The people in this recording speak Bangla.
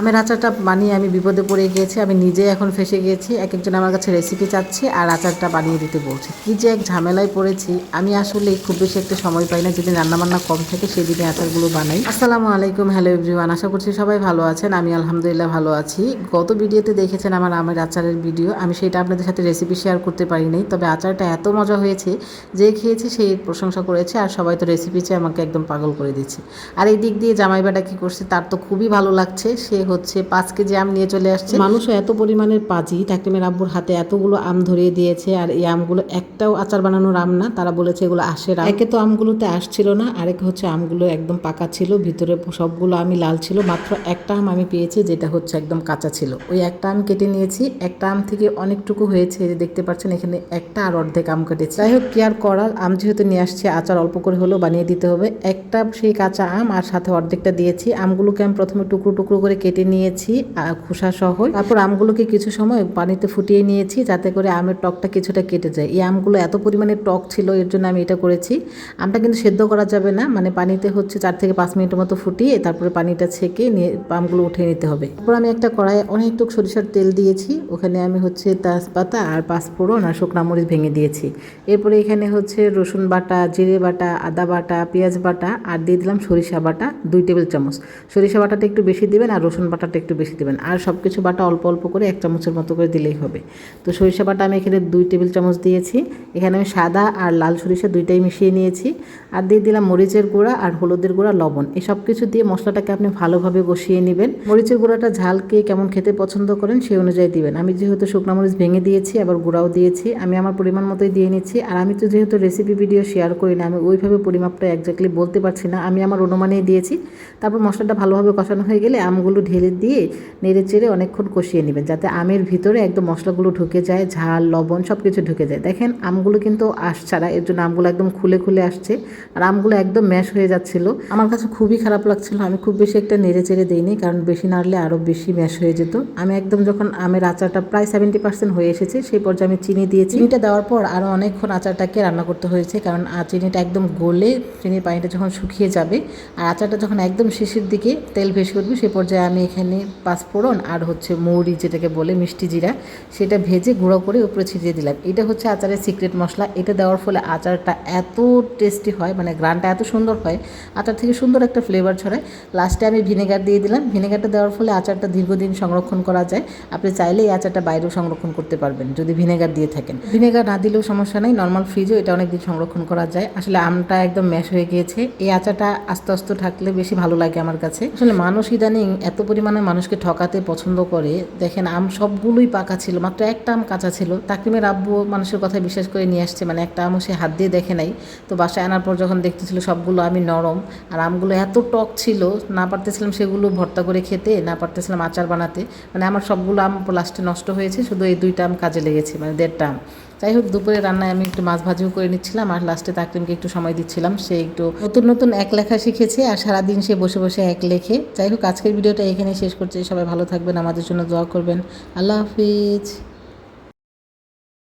আমের আচারটা বানিয়ে আমি বিপদে পড়ে গিয়েছি, আমি নিজে এখন ফেসে গিয়েছি এক একজন আমার কাছে রেসিপি চাচ্ছে আর আচারটা বানিয়ে দিতে বলছে। কি যে এক ঝামেলায় পড়েছি, আমি আসলে খুব বেশি একটা সময় পাই না, যেদিন রান্নাবান্না কম থাকে সেদিনে আচারগুলো বানাই। আসসালামু আলাইকুম হ্যালো এভরিওয়ান আশা করছি সবাই ভালো আছেন, আমি আলহামদুলিল্লাহ ভালো আছি। গত ভিডিওতে দেখেছেন আমার আমের আচারের ভিডিও, আমি সেটা আপনাদের সাথে রেসিপি শেয়ার করতে পারি তবে আচারটা এত মজা হয়েছে, যে খেয়েছি সেই প্রশংসা করেছে আর সবাই তো রেসিপি চেয়ে আমাকে একদম পাগল করে দিচ্ছে। আর এই দিক দিয়ে জামাই বেটা কি করছে, তার তো খুবই ভালো লাগছে, সে হচ্ছে পাঁচ কেজি আম নিয়ে চলে আসছে। মানুষও এত পরিমাণের পাজি টাকিমের আব্বুর হাতে এতগুলো আম ধরিয়ে দিয়েছে আর এই আমগুলো একটাও আচার বানানোর আম না তারা বলেছে এগুলো আসে একে তো আমগুলোতে আসছিল না আরেক হচ্ছে আমগুলো একদম পাকা ছিল ভিতরে সবগুলো আমি লাল ছিল মাত্র একটা আম আমি পেয়েছি যেটা হচ্ছে একদম কাঁচা ছিল। ওই একটা আম কেটে নিয়েছি একটা আম থেকে অনেকটুকু হয়েছে যে দেখতে পাচ্ছেন এখানে একটা আর অর্ধেক আম কেটেছে। যাই হোক কি আর করার আম যেহেতু নিয়ে আসছে আচার অল্প করে হলেও বানিয়ে দিতে হবে। একটা সেই কাঁচা আম আর সাথে অর্ধেকটা দিয়েছি আমগুলোকে আমি প্রথমে টুকরো টুকরো করে কেটে নিয়েছি আহ, খোসা সহ। তারপর আমগুলোকে কিছু সময় পানিতে ফুটিয়ে নিয়েছি যাতে করে আমের টকটা কিছুটা কেটে যায়। এই আমগুলো এত পরিমাণে টক ছিল এর জন্য আমি এটা করেছি। আমটা কিন্তু সেদ্ধ করা যাবে না মানে পানিতে হচ্ছে চার থেকে পাঁচ মিনিটের মতো ফুটিয়ে তারপরে পানিটা ছেঁকে নিয়ে আমগুলো উঠিয়ে নিতে হবে। তারপর আমি একটা কড়াই অনেকটুকু সরিষার তেল দিয়েছি। ওখানে আমি হচ্ছে তেজপাতা আর পাঁচফোড়ন আর শুকনা মরিচ ভেঙে দিয়েছি। এরপরে এখানে হচ্ছে রসুন বাটা জিরে বাটা আদা বাটা পেঁয়াজ বাটা আর দিয়ে দিলাম সরিষা বাটা দুই টেবিল চামচ। সরিষা বাটাটা একটু বেশি দিবেন আর রসুন বাটাটা একটু বেশি দেবেন। আর সব কিছু বাটা অল্প অল্প করে এক চামচের মতো করে দিলেই হবে। তো সরিষা বাটা আমি এখানে দুই টেবিল চামচ দিয়েছি। এখানে আমি সাদা আর লাল সরিষা দুইটাই মিশিয়ে নিয়েছি। আর দিয়ে দিলাম মরিচের গুঁড়া আর হলুদের গুঁড়া, লবণ। এই সব কিছু দিয়ে মশলাটাকে আপনি ভালোভাবে কষিয়ে নেবেন। মরিচের গুঁড়াটা ঝালকে কেমন খেতে পছন্দ করেন সেই অনুযায়ী দিবেন। আমি যেহেতু শুকনো মরিচ ভেঙে দিয়েছি, আবার গুঁড়াও দিয়েছি, আমি আমার পরিমাণ মতোই দিয়ে নিচ্ছি। আর আমি তো যেহেতু রেসিপি ভিডিও শেয়ার করি না, আমি ওইভাবে পরিমাপটা একজাক্টলি বলতে পারছি না। আমি আমার অনুমানেই দিয়েছি। তারপর মশলাটা ভালোভাবে কষানো হয়ে গেলে আমগুলো ঢেলে দিয়ে নেড়ে চেড়ে অনেকক্ষণ কষিয়ে নেবেন, যাতে আমের ভিতরে একদম মশলাগুলো ঢুকে যায়, ঝাল, লবণ সব কিছু ঢুকে যায়। দেখেন, আমগুলো কিন্তু আশ ছাড়া, এর জন্য আমগুলো একদম খুলে খুলে আসছে আর আমগুলো একদম ম্যাশ হয়ে যাচ্ছিল। আমার কাছে খুবই খারাপ লাগছিল, আমি খুব বেশি একটা নেড়ে চেড়ে দিইনি, কারণ বেশি নাড়লে আরও বেশি ম্যাশ হয়ে যেত। আমি একদম যখন আমের আচারটা প্রায় সেভেন্টি পার্সেন্ট হয়ে এসেছে, সেই পর্যায়ে আমি চিনি দিয়েছি। চিনিটা দেওয়ার পর আরও অনেকক্ষণ আচারটাকে রান্না করতে হয়েছে, কারণ চিনিটা একদম গলে চিনির পানিটা যখন শুকিয়ে যাবে, আর আচারটা যখন একদম শেষের দিকে তেল ভেসে উঠবে সেই পর্যায়ে আমি এখানে পাঁচফোড়ন আর হচ্ছে মৌরি যেটাকে বলে মিষ্টি জিরা, সেটা ভেজে গুঁড়ো করে উপরে ছিটিয়ে দিলাম। এটা হচ্ছে আচারের সিক্রেট মশলা। এটা দেওয়ার ফলে আচারটা এত টেস্টি হয় মানে গ্রানটা এত সুন্দর হয়, আচার থেকে সুন্দর একটা ফ্লেভার ছড়ায়। লাস্টে আমি ভিনেগার দিয়ে দিলাম। ভিনেগারটা দেওয়ার ফলে আচারটা দীর্ঘদিন সংরক্ষণ করা যায়। আপনি চাইলে এই আচারটা বাইরেও সংরক্ষণ করতে পারবেন, যদি ভিনেগার দিয়ে থাকেন। ভিনেগার না দিলেও সমস্যা নেই। নর্মাল ফ্রিজেও এটা অনেকদিন সংরক্ষণ করা যায়। আসলে আমটা একদম ম্যাশ হয়ে গিয়েছে। এই আচারটা আস্তে আস্তে থাকলে বেশি ভালো লাগে আমার কাছে। আসলে মানুষ ইদানিং এত পরিমাণে মানুষকে ঠকাতে পছন্দ করে, দেখেন আম সবগুলোই পাকা ছিল, মাত্র একটা আম কাঁচা ছিল। তাকিমের আব্বু মানুষের কথা বিশ্বাস করে নিয়ে আসছে মানে একটা আমও সে হাত দিয়ে দেখে নাই। তো বাসায় আনার পর যখন দেখতেছিল সবগুলো আমি নরম, আর আমগুলো এত টক ছিল, না পারতেছিলাম সেগুলো ভর্তা করে খেতে, না পারতেছিলাম আচার বানাতে মানে আমার সবগুলো আম লাস্টে নষ্ট হয়েছে, শুধু এই দুইটা আম কাজে লেগেছে মানে দেড়টা আম। যাই হোক, দুপুরে রান্নায় আমি একটু মাছ ভাজিও করে নিচ্ছিলাম আর লাস্টে তাকরিমকে একটু সময় দিচ্ছিলাম। সে একটু নতুন নতুন এক লেখা শিখেছে আর সারাদিন সে বসে বসে এক লেখে। যাই হোক, আজকের ভিডিওটা এখানে শেষ করছি। সবাই ভালো থাকবেন, আমাদের জন্য দোয়া করবেন। আল্লাহ হাফিজ।